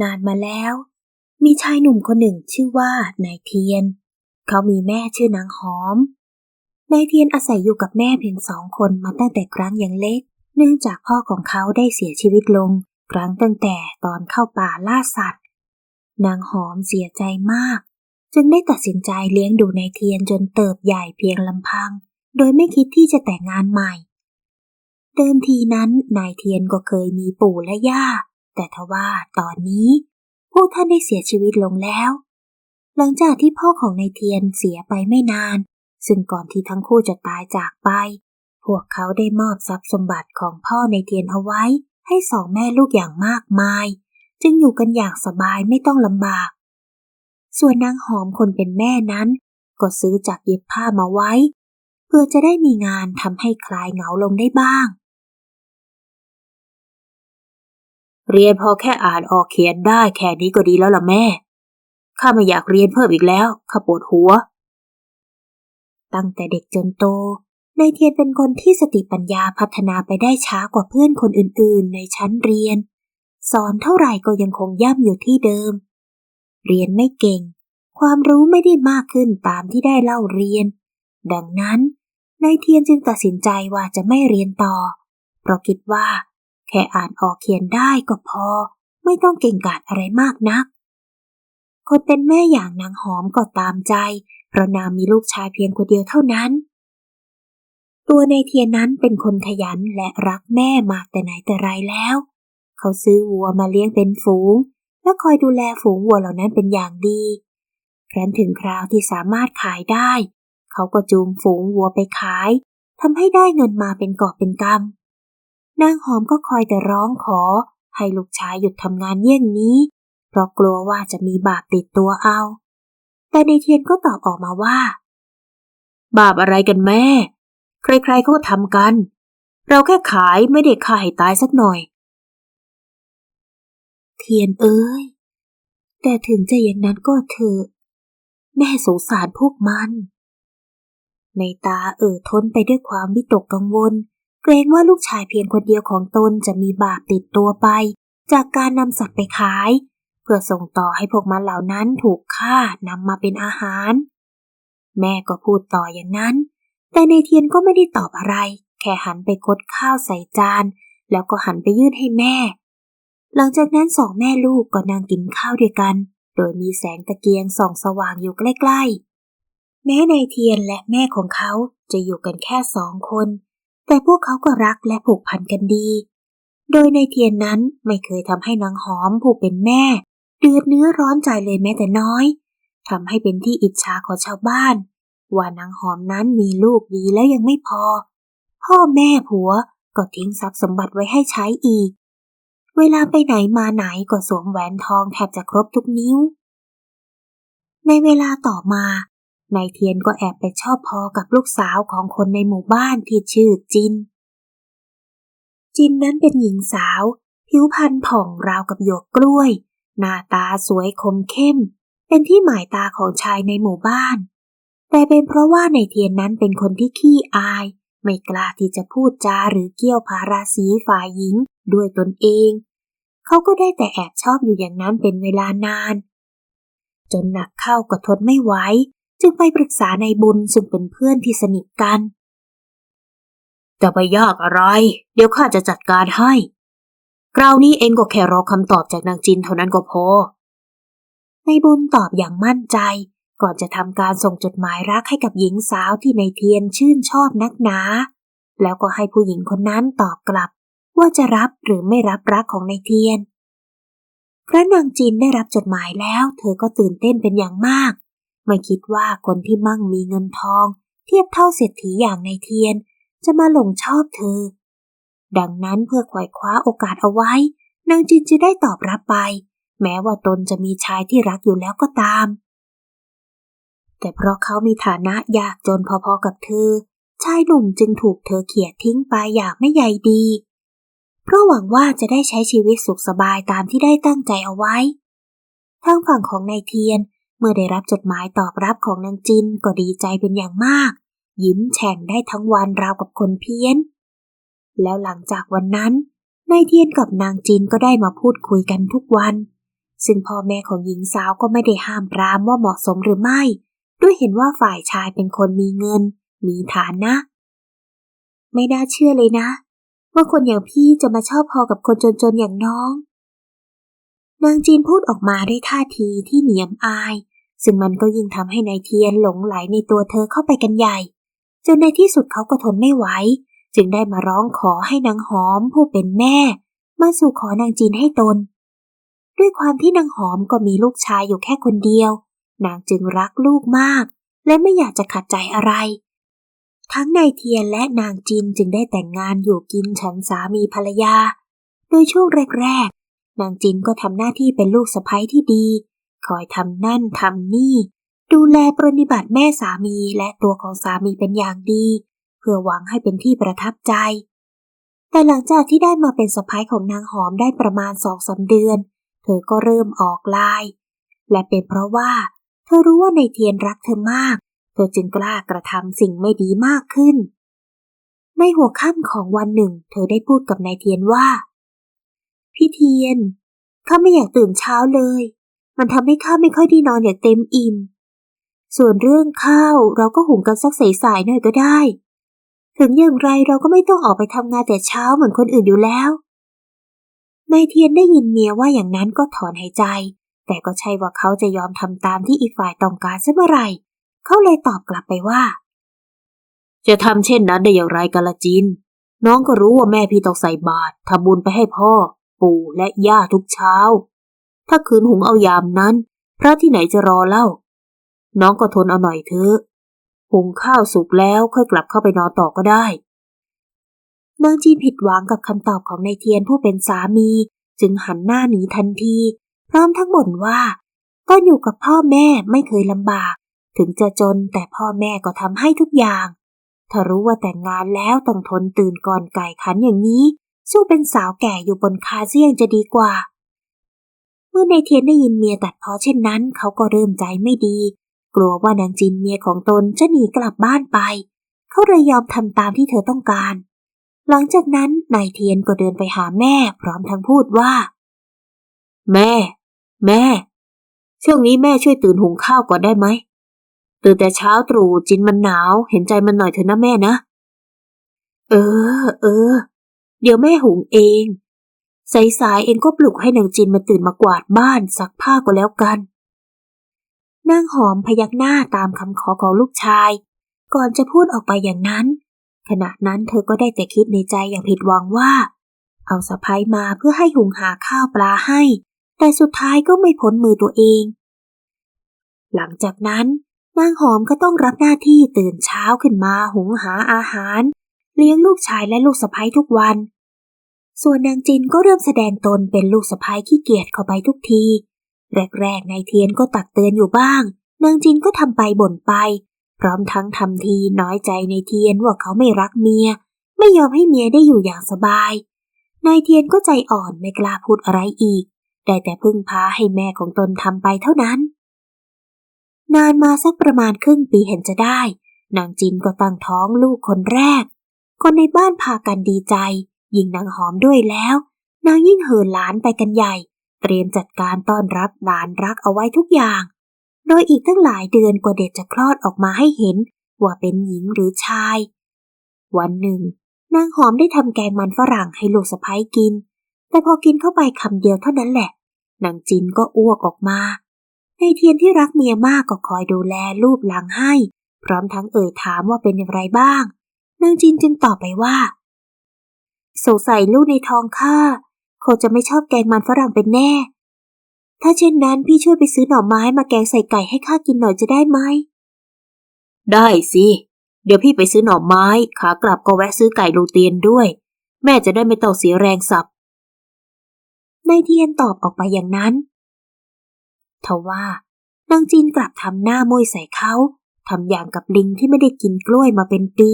นานมาแล้ว มีชายหนุ่มคนหนึ่งชื่อว่านายเทียน เขามีแม่ชื่อนางหอม นายเทียนอาศัยอยู่กับแม่เพียงสองคนมาตั้งแต่ครั้งยังเล็ก เนื่องจากพ่อของเขาได้เสียชีวิตลง ครั้งตั้งแต่ตอนเข้าป่าล่าสัตว์ นางหอมเสียใจมาก จึงได้ตัดสินใจเลี้ยงดูนายเทียนจนเติบใหญ่เพียงลำพัง โดยไม่คิดที่จะแต่งงานใหม่ เดิมทีนั้นนายเทียนก็เคยมีปู่และย่า แต่ทว่าตอนนี้พวกท่านได้เสียชีวิตลงแล้ว หลังจากที่พ่อของนายเทียนเสียไปไม่นาน ซึ่งก่อนที่ทั้งคู่จะตายจากไป พวกเขาได้มอบทรัพย์สมบัติของพ่อในเทียนเอาไว้ ให้สองแม่ลูกอย่างมากมาย จึงอยู่กันอย่างสบายไม่ต้องลำบาก ส่วนนางหอมคนเป็นแม่นั้น ก็ซื้อจากเย็บผ้ามาไว้ เพื่อจะได้มีงานทำให้คลายเหงาลงได้บ้าง เรียนพอแค่อ่านออกเขียนได้แค่นี้ก็ดีแล้วล่ะแม่ ข้าไม่อยากเรียนเพิ่มอีกแล้ว ข้าปวดหัว ตั้งแต่เด็กจนโต นายเทียนเป็นคนที่สติปัญญาพัฒนาไปได้ช้ากว่าเพื่อนคนอื่นๆ ในชั้นเรียน สอนเท่าไหร่ก็ยังคงย่ำอยู่ที่เดิม เรียนไม่เก่ง ความรู้ไม่ได้มากขึ้นตามที่ได้เล่าเรียน ดังนั้นนายเทียนจึงตัดสินใจว่าจะไม่เรียนต่อ เพราะคิดว่า แค่อ่านออกเขียนได้ก็พอ ไม่ต้องเก่งกาจอะไรมากนัก คนเป็นแม่อย่างนางหอมก็ตามใจ เพราะนางมีลูกชายเพียงคนเดียวเท่านั้น ตัวในเทียนนั้นเป็นคนขยันและรักแม่มาแต่ไหนแต่ไรแล้ว เขาซื้อวัวมาเลี้ยงเป็นฝูง และคอยดูแลฝูงวัวเหล่านั้นเป็นอย่างดีครั้นถึงคราวที่สามารถขายได้ เขาก็จูงฝูงวัวไปขายทำให้ได้เงินมาเป็นกอบเป็นกำ นางหอมก็คอยแต่ร้องขอ ให้ลูกชายหยุดทำงานเยี่ยงนี้ เพราะกลัวว่าจะมีบาปติดตัวเอา แต่ในเทียนก็ตอบออกมาว่า บาปอะไรกันแม่ ใครๆเขาก็ทำกัน เราแค่ขายไม่ได้ฆ่าให้ตายสักหน่อย เทียนเอ้ย แต่ถึงจะอย่างนั้นก็เถอะ แม่สงสารพวกมัน ในตาเอ่อท้นไปด้วยความวิตกกังวล เกรงว่าลูกชายเพียงคนเดียวของตนจะมีบาปติดตัวไป จากการนำสัตว์ไปขาย เพื่อส่งต่อให้พวกมันเหล่านั้นถูกฆ่านำมาเป็นอาหาร แม่ก็พูดต่ออย่างนั้น แต่ในเทียนก็ไม่ได้ตอบอะไร แค่หันไปคดข้าวใส่จาน แล้วก็หันไปยื่นให้แม่ หลังจากนั้นสองแม่ลูกก็นั่งกินข้าวด้วยกัน โดยมีแสงตะเกียงส่องสว่างอยู่ใกล้ๆ แม้ในเทียนและแม่ของเขาจะอยู่กันแค่สองคน แต่พวกเขาก็รักและผูกพันกันดี โดยในเทียนนั้นไม่เคยทำให้นางหอมผู้เป็นแม่ เดือดเนื้อร้อนใจเลยแม้แต่น้อยทำให้เป็นที่อิจฉาของชาวบ้าน ว่านางหอมนั้นมีลูกดีแล้วยังไม่พอ พ่อแม่ผัวก็ทิ้งทรัพย์สมบัติไว้ให้ใช้อีก เวลาไปไหนมาไหนก็สวมแหวนทองแทบจะครบทุกนิ้ว ในเวลาต่อมา นายเทียนก็แอบไปชอบพอกับลูกสาวของคนในหมู่บ้านที่ชื่อจิน จินนั้นเป็นหญิงสาว ผิวพรรณผ่องราวกับหยวกกล้วย หน้าตาสวยคมเข้ม เป็นที่หมายตาของชายในหมู่บ้าน แต่เป็นเพราะว่าในเทียนนั้นเป็นคนที่ขี้อาย ไม่กล้าที่จะพูดจาหรือเกี่ยวพาราสีฝ่ายหญิงด้วยตนเอง เขาก็ได้แต่แอบชอบอยู่อย่างนั้นเป็นเวลานาน จนหนักเข้าก็ทนไม่ไหว จึงไปปรึกษาในบุญซึ่งเป็นเพื่อนที่สนิทกัน จะไปยากอะไร เดี๋ยวข้าจะจัดการให้คราวนี้เองก็แค่รอคำตอบจากนางจินเท่านั้นก็พอในบุญตอบอย่างมั่นใจ ก่อนจะทำการส่งจดหมายรักให้กับหญิงสาวที่ในเทียนชื่นชอบนักหนา แล้วก็ให้ผู้หญิงคนนั้นตอบกลับ ว่าจะรับหรือไม่รับรักของในเทียนพระนางจินได้รับจดหมายแล้ว เธอก็ตื่นเต้นเป็นอย่างมาก ไม่คิดว่าคนที่มั่งมีเงินทอง เทียบเท่าเศรษฐีอย่างในเทียน จะมาหลงชอบเธอ ดังนั้นเพื่อขวายคว้าโอกาสเอาไว้ นางจินจะได้ตอบรับไป แม้ว่าตนจะมีชายที่รักอยู่แล้วก็ตาม แต่เพราะเขามีฐานะยากจนพอๆกับเธอ ชายหนุ่มจึงถูกเธอเขี่ยทิ้งไปอย่างไม่ใยดี เพราะหวังว่าจะได้ใช้ชีวิตสุขสบายตามที่ได้ตั้งใจเอาไว้ทางฝั่งของนายเทียน เมื่อได้รับจดหมายตอบรับของนางจินก็ดีใจเป็นอย่างมาก ยิ้มแฉ่งได้ทั้งวันราวกับคนเพี้ยน แล้วหลังจากวันนั้นนายเทียนกับนางจินก็ได้มาพูดคุยกันทุกวัน ซึ่งพ่อแม่ของหญิงสาวก็ไม่ได้ห้ามปรามว่าเหมาะสมหรือไม่ ด้วยเห็นว่าฝ่ายชายเป็นคนมีเงิน มีฐานะไม่น่าเชื่อเลยนะ ว่าคนอย่างพี่จะมาชอบพอกับคนจนๆอย่างน้อง นางจีนพูดออกมาด้วยท่าทีที่เหนียมอาย ซึ่งมันก็ยิ่งทำให้นายเทียนหลงไหลในตัวเธอเข้าไปกันใหญ่ จนในที่สุดเขาก็ทนไม่ไหว จึงได้มาร้องขอให้นางหอมผู้เป็นแม่ มาสู่ขอนางจีนให้ตน ด้วยความที่นางหอมก็มีลูกชายอยู่แค่คนเดียว นางจึงรักลูกมาก และไม่อยากจะขัดใจอะไร ทั้งนายเทียนและนางจินจึงได้แต่งงานอยู่กินฉันสามีภรรยา โดยช่วงแรกๆนางจินก็ทำหน้าที่เป็นลูกสะใภ้ที่ดี คอยทำนั่นทำนี่ ดูแลปรนิบัติแม่สามีและตัวของสามีเป็นอย่างดี เพื่อหวังให้เป็นที่ประทับใจ แต่หลังจากที่ได้มาเป็นสะใภ้ของนางหอมได้ประมาณสองสาเดือน เธอก็เริ่มออกลาย และเป็นเพราะว่า เธอรู้ว่าในเทียนรักเธอมาก เธอจึงกล้ากระทำสิ่งไม่ดีมากขึ้น ในหัวค่ำของวันหนึ่ง เธอได้พูดกับนายเทียนว่า พี่เทียนข้าไม่อยากตื่นเช้าเลย มันทำให้ข้าไม่ค่อยได้นอนอย่างเต็มอิ่ม ส่วนเรื่องข้าวเราก็หุงกันสักสายๆหน่อยก็ได้ ถึงอย่างไรเราก็ไม่ต้องออกไปทำงานแต่เช้าเหมือนคนอื่นอยู่แล้วนายเทียนได้ยินเมียว่าอย่างนั้นก็ถอนหายใจ แต่ก็ใช่ว่าเขาจะยอมทำตามที่อีกฝ่ายต้องการเสเมื่อไหร่ เขาเลยตอบกลับไปว่า จะทำเช่นนั้นได้อย่างไรกันละจิน น้องก็รู้ว่าแม่พี่ต้องใส่บาตรทำบุญไปให้พ่อ ปู่และย่าทุกเช้า ถ้าคืนหุงเอายามนั้น พระที่ไหนจะรอเล่า น้องก็ทนเอาหน่อยเถอะหุงข้าวสุกแล้วค่อยกลับเข้าไปนอนต่อก็ได้นางจีนผิดหวังกับคำตอบของนายเทียนผู้เป็นสามี จึงหันหน้าหนีทันที พร้อมทั้งบ่นว่าตอนอยู่กับพ่อแม่ไม่เคยลำบาก ถึงจะจนแต่พ่อแม่ก็ทำให้ทุกอย่าง ถ้ารู้ว่าแต่งงานแล้วต้องทนตื่นก่อนไก่ขันอย่างนี้ สู้เป็นสาวแก่อยู่บนคาเซียงจะดีกว่า มื่อนายเทียนได้ยินเมียตัดพ้อเช่นนั้น เขาก็เริ่มใจไม่ดี กลัวว่านางจินเมียของตนจะหนีกลับบ้านไป เขาเลยยอมทำตามที่เธอต้องการ หลังจากนั้นนายเทียนก็เดินไปหาแม่ พร้อมทั้งพูดว่า แม่ แม่ ช่วงนี้แม่ช่วยตื่นหุงข้าวก่อนได้ไหมตื่นแต่เช้าตรู่จินมันหนาว เห็นใจมันหน่อยเถอะนะแม่นะ เออ เออ เดี๋ยวแม่หุงเอง สายๆเองก็ปลุกให้นางจินมาตื่นมากวาดบ้านซักผ้าก็แล้วกันนางหอมพยักหน้าตามคำขอของลูกชาย ก่อนจะพูดออกไปอย่างนั้น ขณะนั้นเธอก็ได้แต่คิดในใจอย่างผิดหวังว่า เอาสะพายมาเพื่อให้หุงหาข้าวปลาให้ แต่สุดท้ายก็ไม่พ้นมือตัวเอง หลังจากนั้น นางหอมก็ต้องรับหน้าที่ตื่นเช้าขึ้นมาหุงหาอาหาร เลี้ยงลูกชายและลูกสะพ้ยทุกวัน ส่วนนางจินก็เริ่มแสดงตนเป็นลูกสะพ้ายขี้เกียจเข้าไปทุกที แรกๆนายเทียนก็ตักเตือนอยู่บ้าง นางจินก็ทำไปบ่นไป พร้อมทั้งทำทีน้อยใจในเทียนว่าเขาไม่รักเมีย ไม่ยอมให้เมียได้อยู่อย่างสบาย นายเทียนก็ใจอ่อนไม่กล้าพูดอะไรอีก ได้แต่พึ่งพาให้แม่ของตนทำไปเท่านั้น นานมาสักประมาณครึ่งปีเห็นจะได้ นางจินก็ตั้งท้องลูกคนแรก คนในบ้านพากันดีใจ ยิ่งนางหอมด้วยแล้ว นางยิ่งเหินหลานไปกันใหญ่ เตรียมจัดการต้อนรับหลานรักเอาไว้ทุกอย่าง โดยอีกตั้งหลายเดือนกว่าเด็กจะคลอดออกมาให้เห็น ว่าเป็นหญิงหรือชาย วันหนึ่ง นางหอมได้ทำแกงมันฝรั่งให้ลูกสะพ้ายกิน แต่พอกินเข้าไปคำเดียวเท่านั้นแหละ นางจินก็อ้วกออกมาในเทียนที่รักเมียมากก็คอยดูแลรูปหลังให้ พร้อมทั้งเอ่ยถามว่าเป็นอย่างไรบ้าง นางจินจึงตอบไปว่า สงสัยลูกในท้องข้าคงจะไม่ชอบแกงมันฝรั่งเป็นแน่ ถ้าเช่นนั้นพี่ช่วยไปซื้อหน่อไม้มาแกงใส่ไก่ให้ข้ากินหน่อยจะได้ไหม ได้สิ เดี๋ยวพี่ไปซื้อหน่อไม้ขากลับก็แวะซื้อไก่โรงเตียนด้วย แม่จะได้ไม่ต้องเสียแรงสับนายเทียนตอบออกไปอย่างนั้นทว่านางจีนกลับทำหน้ามุยใส่เขาทำอย่างกับลิงที่ไม่ได้กินกล้วยมาเป็นปี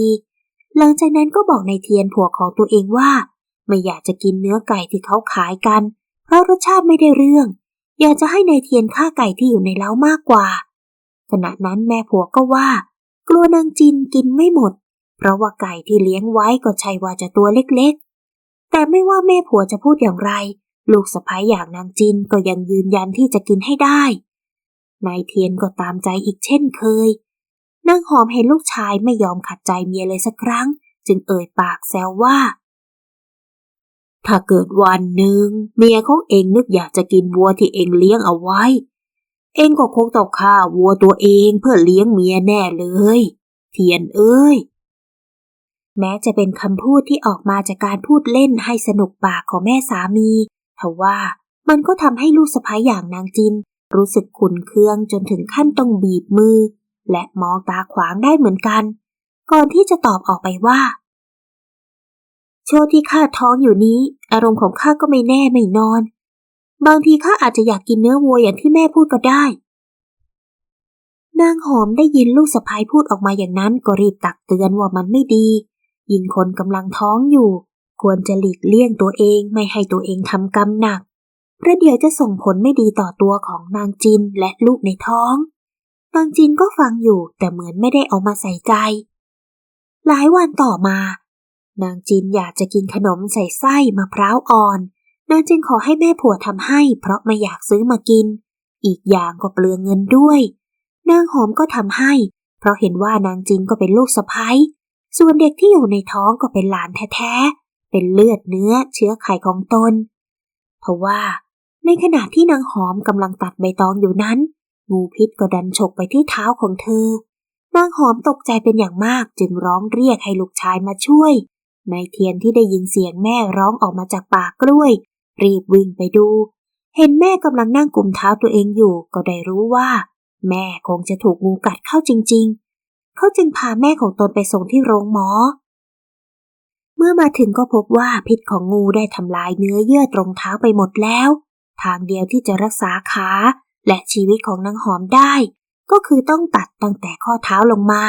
หลังจากนั้นก็บอกนายเทียนผัวของตัวเองว่า ไม่อยากจะกินเนื้อไก่ที่เขาขายกัน เพราะรสชาติไม่ได้เรื่อง อยากจะให้นายเทียนฆ่าไก่ที่อยู่ในเล้ามากกว่า ขณะนั้นแม่ผัวก็ว่า กลัวนางจินกินไม่หมด เพราะว่าไก่ที่เลี้ยงไว้ก็ใช่ว่าจะตัวเล็กๆ แต่ไม่ว่าแม่ผัวจะพูดอย่างไร ลูกสะพ้ยอย่างนางจินก็ยังยืนยันที่จะกินให้ได้นายเทียนก็ตามใจอีกเช่นเคย นางหอมเห็นลูกชายไม่ยอมขัดใจเมียเลยสักครั้ง จึงเอ่ยปากแซวว่า ถ้าเกิดวันหนึ่ง เมียของเองนึกอยากจะกินวัวที่เองเลี้ยงเอาไว้ เองก็คงต้องฆ่าวัวตัวเองเพื่อเลี้ยงเมียแน่เลย เทียนเอ้ยแม้จะเป็นคำพูดที่ออกมาจากการพูดเล่นให้สนุกปากของแม่สามีทว่ามันก็ทำให้ลูกสะพ้ายอย่างนางจิน รู้สึกขุนเคืองจนถึงขั้นต้องบีบมือ และมองตาขวางได้เหมือนกัน ก่อนที่จะตอบออกไปว่าโชว์ที่ข้าท้องอยู่นี้ อารมณ์ของข้าก็ไม่แน่ไม่นอน บางทีข้าอาจจะอยากกินเนื้อวัวอย่างที่แม่พูดก็ได้นางหอมได้ยินลูกสะพ้ายพูดออกมาอย่างนั้นก็รีบตักเตือนว่ามันไม่ดี ยิ่งคนกำลังท้องอยู่ ควรจะหลีกเลี่ยงตัวเองไม่ให้ตัวเองทำกรรมหนักประเดี๋ยวจะส่งผลไม่ดีต่อตัวของนางจินและลูกในท้อง นางจินก็ฟังอยู่แต่เหมือนไม่ได้เอามาใส่ใจ หลายวันต่อมา นางจินอยากจะกินขนมใส่ไส้มะพร้าวอ่อน นางจินขอให้แม่ผัวทำให้ เพราะไม่อยากซื้อมากิน อีกอย่างก็เปลืองเงินด้วย นางหอมก็ทำให้ เพราะเห็นว่านางจินก็เป็นลูกสะใภ้ส่วนเด็กที่อยู่ในท้องก็เป็นหลานแท้ๆ เป็นเลือดเนื้อเชื้อไขของตน เพราะว่า ในขณะที่นางหอมกำลังตัดใบตองอยู่นั้น งูพิษก็ดันฉกไปที่เท้าของเธอ นางหอมตกใจเป็นอย่างมากจึงร้องเรียกให้ลูกชายมาช่วย นายเทียนที่ได้ยินเสียงแม่ร้องออกมาจากป่ากล้วย รีบวิ่งไปดู เห็นแม่กำลังนั่งกุมเท้าตัวเองอยู่ ก็ได้รู้ว่า แม่คงจะถูกงูกัดเข้าจริง ๆ เขาจึงพาแม่ของตนไปส่งที่โรงหมอ เมื่อมาถึงก็พบว่าพิษของงูได้ทำลายเนื้อเยื่อตรงเท้าไปหมดแล้ว ทางเดียวที่จะรักษาขา และชีวิตของนางหอมได้ ก็คือต้องตัดตั้งแต่ข้อเท้าลงมา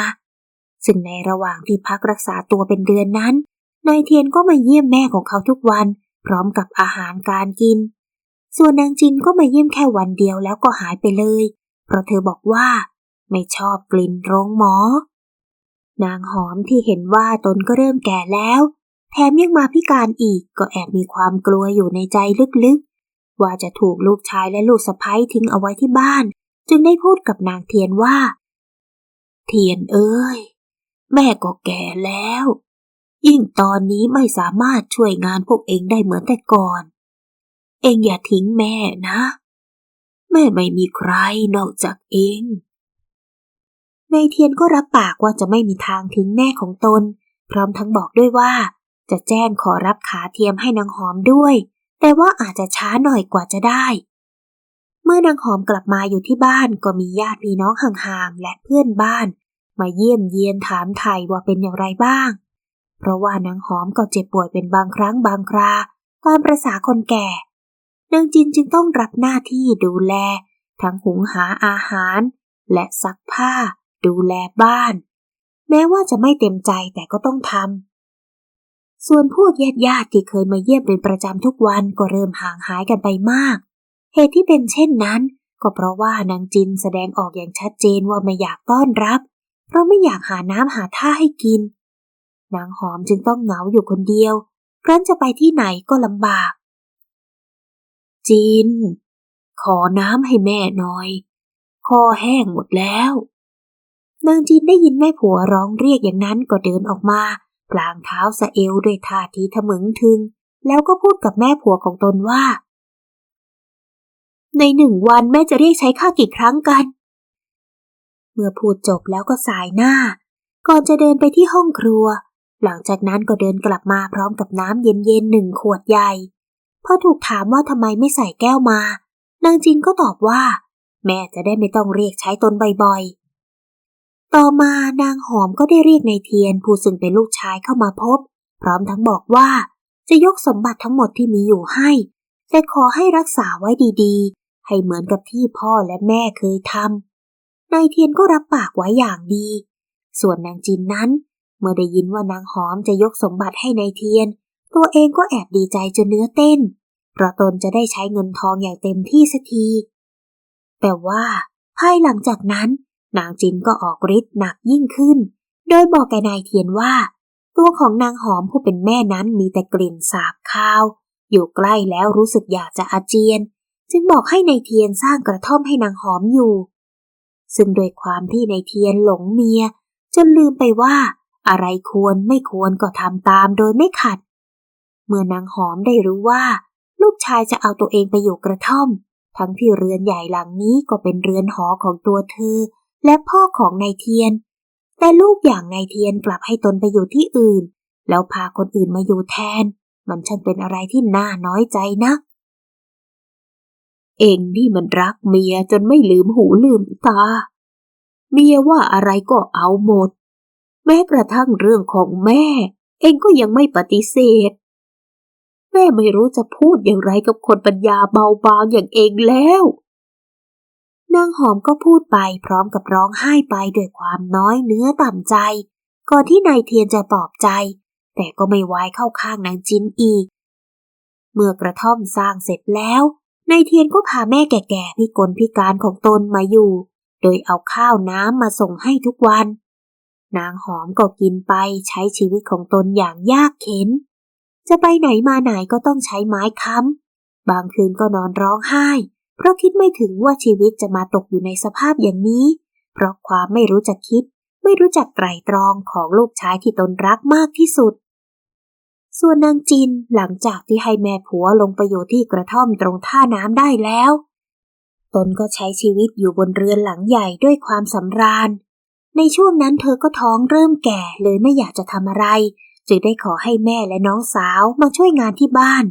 ซึ่งในระหว่างที่พักรักษาตัวเป็นเดือนนั้น นายเทียนก็มาเยี่ยมแม่ของเขาทุกวัน พร้อมกับอาหารการกิน ส่วนนางจินก็มาเยี่ยมแค่วันเดียวแล้วก็หายไปเลย เพราะเธอบอกว่า ไม่ชอบกลิ่นโรงหมอ นางหอมที่เห็นว่าตนก็เริ่มแก่แล้ว แถมยังมาพิการอีกก็แอบมีความกลัวอยู่ในใจลึกๆ ว่าจะถูกลูกชายและลูกสะใภ้ทิ้งเอาไว้ที่บ้าน จึงได้พูดกับนางเทียนว่า เทียนเอ้ย แม่ก็แก่แล้ว ยิ่งตอนนี้ไม่สามารถช่วยงานพวกเองได้เหมือนแต่ก่อน เองอย่าทิ้งแม่นะ แม่ไม่มีใครนอกจากเองนายเทียนก็รับปากว่าจะไม่มีทางทิ้งแม่ของตน พร้อมทั้งบอกด้วยว่า จะแจ้งขอรับขาเทียมให้นางหอมด้วย แต่ว่าอาจจะช้าหน่อยกว่าจะได้ เมื่อนางหอมกลับมาอยู่ที่บ้านก็มีญาติพี่น้องห่างๆและเพื่อนบ้าน มาเยี่ยมเยียนถามไทยว่าเป็นอย่างไรบ้าง เพราะว่านางหอมก็เจ็บป่วยเป็นบางครั้งบางครา ตามประษาคนแก่ นางจินจึงต้องรับหน้าที่ดูแล ทั้งหุงหาอาหาร และซักผ้า ดูแลบ้าน แม้ว่าจะไม่เต็มใจแต่ก็ต้องทำ ส่วนพวกญาติญาติที่เคยมาเยี่ยมเป็นประจำทุกวันก็เริ่มห่างหายกันไปมาก เหตุที่เป็นเช่นนั้น ก็เพราะว่านางจินแสดงออกอย่างชัดเจนว่าไม่อยากต้อนรับ เพราะไม่อยากหาน้ำหาท่าให้กิน นางหอมจึงต้องเหงาอยู่คนเดียว ครั้นจะไปที่ไหนก็ลำบาก จิน ขอน้ำให้แม่หน่อย คอแห้งหมดแล้ว นางจินได้ยินแม่ผัวร้องเรียกอย่างนั้นก็เดินออกมา พลางเท้าสะเอวด้วยท่าทีทะมึงทึง แล้วก็พูดกับแม่ผัวของตนว่า ในหนึ่งวันแม่จะเรียกใช้ข้ากี่ครั้งกัน เมื่อพูดจบแล้วก็สายหน้า ก่อนจะเดินไปที่ห้องครัว หลังจากนั้นก็เดินกลับมาพร้อมกับน้ำเย็นๆหนึ่งขวดใหญ่พอถูกถามว่าทำไมไม่ใส่แก้วมา นางจินก็ตอบว่า แม่จะได้ไม่ต้องเรียกใช้ตนบ่อยๆ ต่อมานางหอมก็ได้เรียกนายเทียนผู้ซึ่งเป็นลูกชายเข้ามาพบ พร้อมทั้งบอกว่าจะยกสมบัติทั้งหมดที่มีอยู่ให้ แต่ขอให้รักษาไว้ดีๆ ให้เหมือนกับที่พ่อและแม่เคยทำนายเทียนก็รับปากไว้อย่างดี ส่วนนางจินนั้น เมื่อได้ยินว่านางหอมจะยกสมบัติให้นายเทียน ตัวเองก็แอบดีใจจนเนื้อเต้น เพราะตนจะได้ใช้เงินทองอย่างเต็มที่สักที แต่ว่าภายหลังจากนั้น นางจินก็ออกฤทธิ์หนักยิ่งขึ้น โดยบอกแกนายเทียนว่า ตัวของนางหอมผู้เป็นแม่นั้นมีแต่กลิ่นสาบคาว อยู่ใกล้แล้วรู้สึกอยากจะอาเจียน จึงบอกให้ในายเทียนสร้างกระท่อมให้นางหอมอยู่ ซึ่งโดยความที่ในายเทียนหลงเมีย จนลืมไปว่า อะไรควรไม่ควรก็ทำตามโดยไม่ขัด เมื่อนางหอมได้รู้ว่า ลูกชายจะเอาตัวเองไปอยู่กระท่อม ทั้งที่เรือนใหญ่หลังนี้ก็เป็นเรือนหอของตัวเธอ และพ่อของนายเทียน แต่ลูกอย่างนายเทียนกลับให้ตนไปอยู่ที่อื่น แล้วพาคนอื่นมาอยู่แทน มันช่างเป็นอะไรที่น่าน้อยใจนัก เองนี่มันรักเมียจนไม่ลืมหูลืมตา เมียว่าอะไรก็เอาหมด แม้กระทั่งเรื่องของแม่ เองก็ยังไม่ปฏิเสธ แม่ไม่รู้จะพูดอย่างไรกับคนปัญญาเบาบางอย่างเองแล้ว นางหอมก็พูดไปพร้อมกับร้องไห้ไปด้วยความน้อยเนื้อต่ำใจ ก่อนที่นายเทียนจะปลอบใจ แต่ก็ไม่ไว้เข้าข้างนางจินอีก เมื่อกระท่อมสร้างเสร็จแล้วนายเทียนก็พาแม่แก่ๆพิกลพิการของตนมาอยู่ โดยเอาข้าวน้ำมาส่งให้ทุกวัน นางหอมก็กินไปใช้ชีวิตของตนอย่างยากเข็น จะไปไหนมาไหนก็ต้องใช้ไม้ค้ำบางคืนก็นอนร้องไห้ เพราะคิดไม่ถึงว่าชีวิตจะมาตกอยู่ในสภาพอย่างนี้ เพราะความไม่รู้จักคิด ไม่รู้จักไตรตรองของลูกชายที่ตนรักมากที่สุด ส่วนนางจินหลังจากที่ให้แม่ผัวลงไปอยู่ที่กระท่อมตรงท่าน้ำได้แล้ว ตนก็ใช้ชีวิตอยู่บนเรือนหลังใหญ่ด้วยความสำราญ ในช่วงนั้นเธอก็ท้องเริ่มแก่เลยไม่อยากจะทำอะไร จึงได้ขอให้แม่และน้องสาวมาช่วยงานที่บ้าน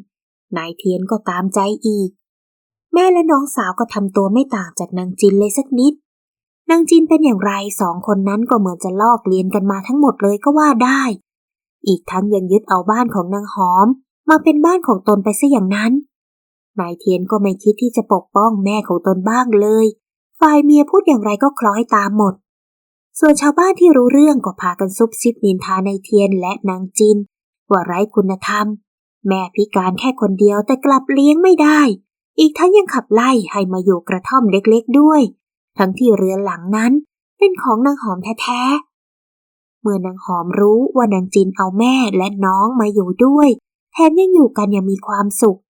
นายเทียนก็ตามใจอีก แม่และน้องสาวก็ทำตัวไม่ต่างจากนางจินเลยสักนิด นางจินเป็นอย่างไรสองคนนั้นก็เหมือนจะลอกเลียนกันมาทั้งหมดเลยก็ว่าได้ อีกทั้งยังยึดเอาบ้านของนางหอม มาเป็นบ้านของตนไปซะอย่างนั้น นายเทียนก็ไม่คิดที่จะปกป้องแม่ของตนบ้างเลย ฝ่ายเมียพูดอย่างไรก็คล้อยตามหมด ส่วนชาวบ้านที่รู้เรื่องก็พากันซุบซิบนินทานายเทียนและนางจินว่าไร้คุณธรรม แม่พิการแค่คนเดียวแต่กลับเลี้ยงไม่ได้ อีกทั้งยังขับไล่ให้มาอยู่กระท่อมเล็กๆด้วย ทั้งที่เรือนหลังนั้นเป็นของนางหอมแท้ๆ เมื่อนางหอมรู้ว่านางจินเอาแม่และน้องมาอยู่ด้วย แถมยังอยู่กันอย่างมีความสุข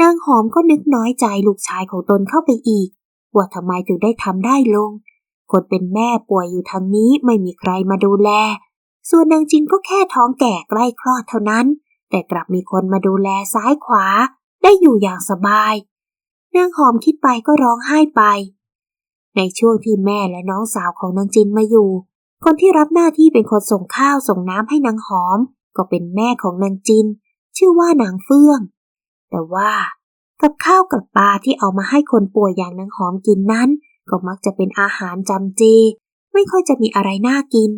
นางหอมก็นึกน้อยใจลูกชายของตนเข้าไปอีก ว่าทำไมถึงได้ทำได้ลง คนเป็นแม่ป่วยอยู่ทางนี้ไม่มีใครมาดูแล ส่วนนางจินก็แค่ท้องแก่ใกล้คลอดเท่านั้น แต่กลับมีคนมาดูแลซ้ายขวา ได้อยู่อย่างสบาย นางหอมคิดไปก็ร้องไห้ไป ในช่วงที่แม่และน้องสาวของนางจินมาอยู่ คนที่รับหน้าที่เป็นคนส่งข้าวส่งน้ำให้นางหอม ก็เป็นแม่ของนางจิน ชื่อว่านางเฟื่อง แต่ว่ากับข้าวกับปลาที่เอามาให้คนป่วยอย่างนางหอมกินนั้น ก็มักจะเป็นอาหารจำเจ ไม่ค่อยจะมีอะไรน่ากิน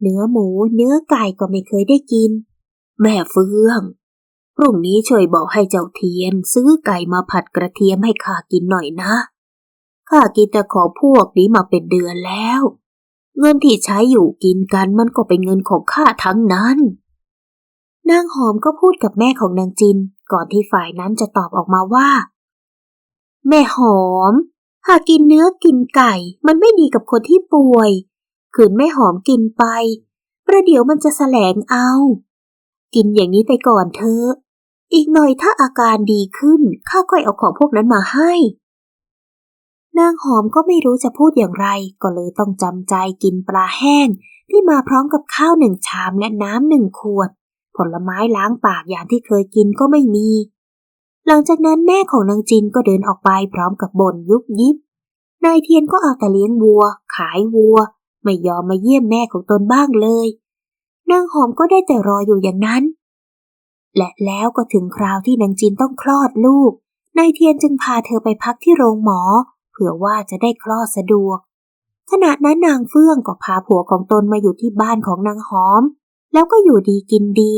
เนื้อหมู เนื้อไก่ก็ไม่เคยได้กิน แม่เฟื่อง พรุ่งนี้ช่วยบอกให้เจ้าเทียน ซื้อไก่มาผัดกระเทียมให้ข้ากินหน่อยนะ ข้ากินแต่ขอพวกนี้มาเป็นเดือนแล้ว เงินที่ใช้อยู่กินกันมันก็เป็นเงินของข้าทั้งนั้น นางหอมก็พูดกับแม่ของนางจิน ก่อนที่ฝ่ายนั้นจะตอบออกมาว่า แม่หอม หากกินเนื้อกินไก่ มันไม่ดีกับคนที่ป่วย ขืนแม่หอมกินไป ประเดี๋ยวมันจะแสลงเอา กินอย่างนี้ไปก่อนเถอะ อีกหน่อยถ้าอาการดีขึ้นข้าค่อยเอาของพวกนั้นมาให้ นางหอมก็ไม่รู้จะพูดอย่างไร ก็เลยต้องจำใจกินปลาแห้ง ที่มาพร้อมกับข้าวหนึ่งชามและน้ำหนึ่งขวด ผลไม้ล้างปากอย่างที่เคยกินก็ไม่มี หลังจากนั้นแม่ของนางจินก็เดินออกไปพร้อมกับบ่นยุบยิบนายเทียนก็เอาแต่เลี้ยงวัว ขายวัว ไม่ยอมมาเยี่ยมแม่ของตนบ้างเลย นางหอมก็ได้แต่รออยู่อย่างนั้น และแล้วก็ถึงคราวที่นางจินต้องคลอดลูก นายเทียนจึงพาเธอไปพักที่โรงหมอ เผื่อว่าจะได้คลอดสะดวก ขณะนั้นนางเฟื่องก็พาผัวของตนมาอยู่ที่บ้านของนางหอม แล้วก็อยู่ดีกินดี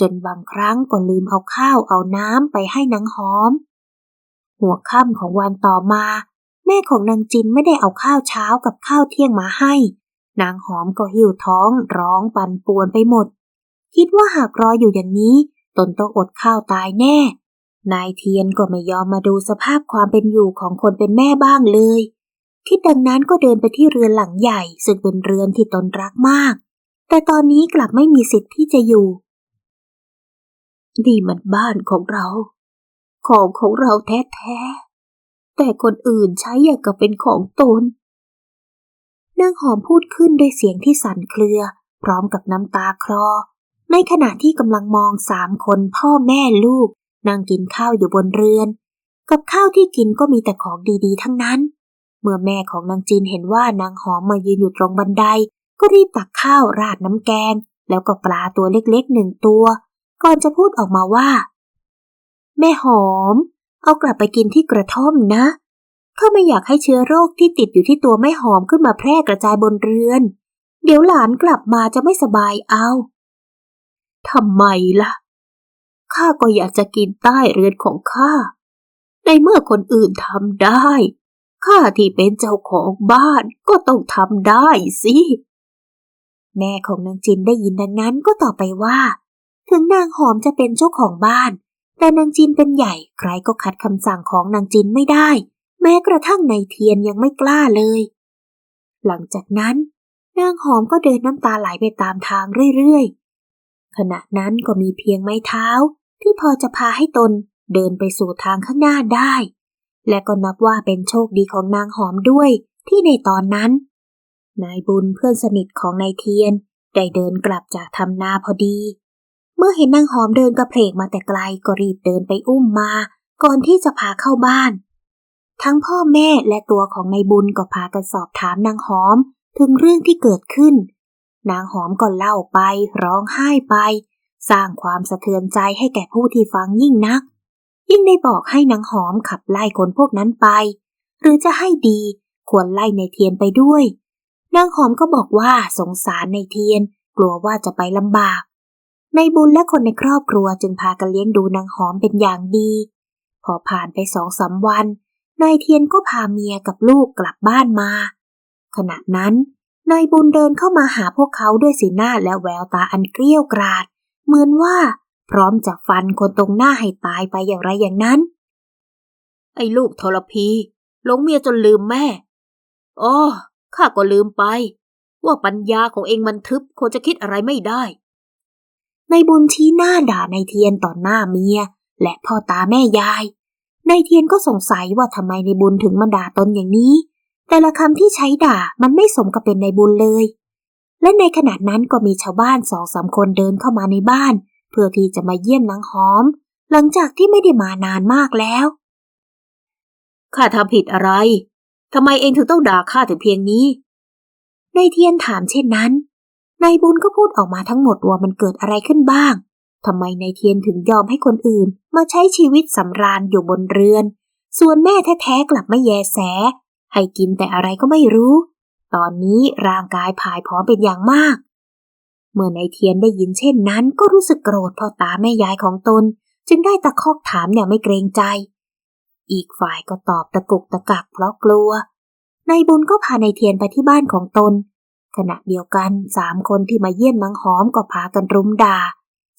จนบางครั้งก็ลืมเอาข้าวเอาน้ำไปให้นางหอม หัวค่ำของวันต่อมา แม่ของนางจินไม่ได้เอาข้าวเช้ากับข้าวเที่ยงมาให้ นางหอมก็หิวท้องร้องปั่นป่วนไปหมด คิดว่าหากรออยู่อย่างนี้ ตนต้องอดข้าวตายแน่ นายเทียนก็ไม่ยอมมาดูสภาพความเป็นอยู่ของคนเป็นแม่บ้างเลย คิดดังนั้นก็เดินไปที่เรือนหลังใหญ่ ซึ่งเป็นเรือนที่ตนรักมาก แต่ตอนนี้กลับไม่มีสิทธิ์ที่จะอยู่ นี่มันบ้านของเรา ของของเราแท้ๆ แต่คนอื่นใช้อย่างกับเป็นของตนนางหอมพูดขึ้นด้วยเสียงที่สั่นเครือ พร้อมกับน้ำตาคลอ ในขณะที่กำลังมองสามคนพ่อแม่ลูก นั่งกินข้าวอยู่บนเรือน กับข้าวที่กินก็มีแต่ของดีๆ ทั้งนั้น เมื่อแม่ของนางจินเห็นว่านางหอมมายืนอยู่ตรงบันได ก็รีบตักข้าวราดน้ำแกง แล้วก็ปลาตัวเล็กๆหนึ่งตัว ก่อนจะพูดออกมาว่า แม่หอม เอากลับไปกินที่กระท่อมนะข้าไม่อยากให้เชื้อโรคที่ติดอยู่ที่ตัวแม่หอมขึ้นมาแพร่กระจายบนเรือน เดี๋ยวหลานกลับมาจะไม่สบายเอา ทำไมล่ะ ข้าก็อยากจะกินใต้เรือนของข้า ในเมื่อคนอื่นทำได้ ข้าที่เป็นเจ้าของบ้านก็ต้องทำได้สิ แม่ของนางจินได้ยินดังนั้นก็ตอบไปว่า ถึงนางหอมจะเป็นเจ้าของบ้าน แต่นางจินเป็นใหญ่ ใครก็ขัดคำสั่งของนางจินไม่ได้ แม้กระทั่งในเทียนยังไม่กล้าเลย หลังจากนั้นนางหอมก็เดินน้ำตาไหลไปตามทางเรื่อยๆ ขณะนั้นก็มีเพียงไม้เท้าที่พอจะพาให้ตนเดินไปสู่ทางข้างหน้าได้ และก็นับว่าเป็นโชคดีของนางหอมด้วยที่ในตอนนั้น นายบุญเพื่อนสนิทของนายเทียนได้เดินกลับจากทำนาพอดี เมื่อเห็นนางหอมเดินกระเพกมาแต่ไกลก็รีบเดินไปอุ้มมา ก่อนที่จะพาเข้าบ้าน ทั้งพ่อแม่และตัวของนายบุญก็พากันสอบถามนางหอมถึงเรื่องที่เกิดขึ้น นางหอมก็เล่าไปร้องไห้ไป สร้างความสะเทือนใจให้แก่ผู้ที่ฟังยิ่งนัก ยิ่งได้บอกให้นางหอมขับไล่คนพวกนั้นไป หรือจะให้ดีควรไล่ในเทียนไปด้วย นางหอมก็บอกว่าสงสารในเทียน กลัวว่าจะไปลำบาก ในบุญและคนในครอบครัวจึงพากันเลี้ยงดูนางหอมเป็นอย่างดี พอผ่านไปสองสาวันนายเทียนก็พาเมียกับลูกกลับบ้านมา ขณะนั้น นายบุญเดินเข้ามาหาพวกเขาด้วยสีหน้าและแววตาอันเกลี้ยวกราด เหมือนว่าพร้อมจะฟันคนตรงหน้าให้ตายไปอย่างไรอย่างนั้น ไอ้ลูกทรพีหลงเมียจนลืมแม่อ๋อข้าก็ลืมไป ว่าปัญญาของเองมันทึบคงจะคิดอะไรไม่ได้ในบุญชี้หน้าด่านายเทียนต่อหน้าเมีย และพ่อตาแม่ยายนายเทียนก็สงสัยว่าทำไมในบุญถึงมาด่าตนอย่างนี้ แต่ละคำที่ใช้ด่ามันไม่สมกับเป็นในบุญเลย และในขณะนั้นก็มีชาวบ้านสองสามคนเดินเข้ามาในบ้าน เพื่อที่จะมาเยี่ยมนางหอม หลังจากที่ไม่ได้มานานมากแล้วข้าทำผิดอะไรทำไมเองถึงต้องด่าข้าถึงเพียงนี้นายเทียนถามเช่นนั้นนายบุญก็พูดออกมาทั้งหมดว่ามันเกิดอะไรขึ้นบ้างทำไมนายเทียนถึงยอมให้คนอื่น มาใช้ชีวิตสำราญอยู่บนเรือน ส่วนแม่แท้ๆกลับไม่แยแส ให้กินแต่อะไรก็ไม่รู้ ตอนนี้ร่างกายผายผอมเป็นอย่างมาก เมื่อนายเทียนได้ยินเช่นนั้นก็รู้สึกโกรธพ่อตาแม่ยายของตน จึงได้ตะคอกถามอย่างไม่เกรงใจ อีกฝ่ายก็ตอบตะกุกตะกักเพราะกลัวนายบุญก็พานายเทียนไปที่บ้านของตน ขณะเดียวกันสามคนที่มาเยี่ยมนางหอมก็พากันรุมด่า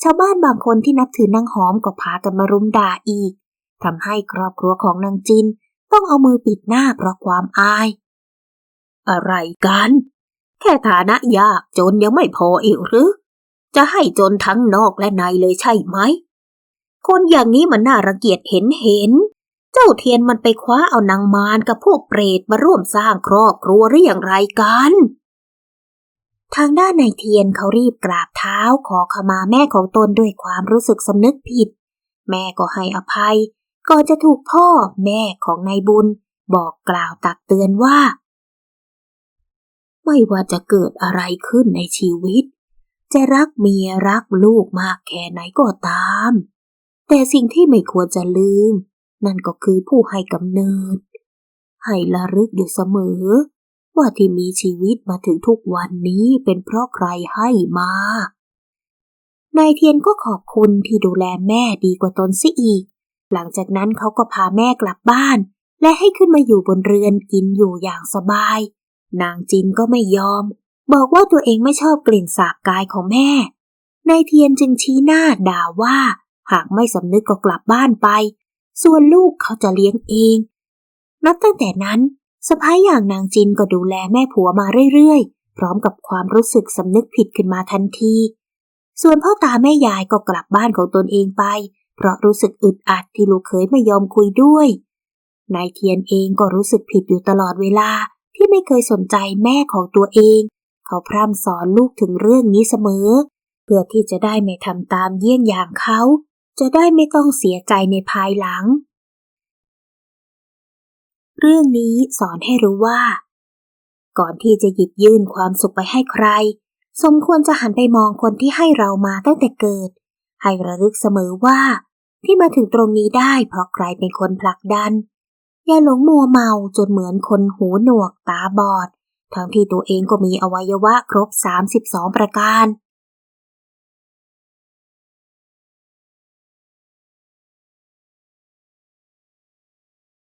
ชาวบ้านบางคนที่นับถือนางหอมก็พากันมารุมด่าอีกทำให้ครอบครัวของนางจิน ต้องเอามือปิดหน้าเพราะความอาย อะไรกัน แค่ฐานะยากจนยังไม่พออีกหรือ จะให้จนทั้งนอกและในเลยใช่ไหม คนอย่างนี้มันน่ารังเกียจเห็นเห็น เจ้าเทียนมันไปคว้าเอานางมารกับพวกเปรตมาร่วมสร้างครอบครัวหรืออย่างไรกัน ทางด้านนายเทียนเขารีบกราบเท้าขอขมาแม่ของตนด้วยความรู้สึกสำนึกผิด แม่ก็ให้อภัย ก่อนจะถูกพ่อแม่ของนายบุญ บอกกล่าวตักเตือนว่า ไม่ว่าจะเกิดอะไรขึ้นในชีวิต จะรักเมียรักลูกมากแค่ไหนก็ตาม แต่สิ่งที่ไม่ควรจะลืม นั่นก็คือผู้ให้กำเนิด ให้ละลึกอยู่เสมอ ว่าที่มีชีวิตมาถึงทุกวันนี้เป็นเพราะใครให้มานายเทียนก็ขอบคุณที่ดูแลแม่ดีกว่าตนซิอีก หลังจากนั้นเขาก็พาแม่กลับบ้าน และให้ขึ้นมาอยู่บนเรือนกินอยู่อย่างสบาย นางจินก็ไม่ยอม บอกว่าตัวเองไม่ชอบกลิ่นสาบกายของแม่ นายเทียนจึงชี้หน้าด่าว่า หากไม่สำนึกก็กลับบ้านไป ส่วนลูกเขาจะเลี้ยงเอง นับตั้งแต่นั้นสะพ้ายอย่างนางจินก็ดูแลแม่ผัวมาเรื่อยๆ พร้อมกับความรู้สึกสำนึกผิดขึ้นมาทันที ส่วนพ่อตาแม่ยายก็กลับบ้านของตนเองไป เพราะรู้สึกอึดอัดที่ลูกเขยไม่ยอมคุยด้วย นายเทียนเองก็รู้สึกผิดอยู่ตลอดเวลาที่ไม่เคยสนใจแม่ของตัวเอง เขาพร่ำสอนลูกถึงเรื่องนี้เสมอ เพื่อที่จะได้ไม่ทำตามเยี่ยงอย่างเขา จะได้ไม่ต้องเสียใจในภายหลัง เรื่องนี้สอนให้รู้ว่า ก่อนที่จะหยิบยื่นความสุขไปให้ใคร สมควรจะหันไปมองคนที่ให้เรามาตั้งแต่เกิด ให้ระลึกเสมอว่า ที่มาถึงตรงนี้ได้เพราะใครเป็นคนผลักดัน อย่าหลงมัวเมาจนเหมือนคนหูหนวกตาบอด ทั้งที่ตัวเองก็มีอวัยวะครบ 32 ประการ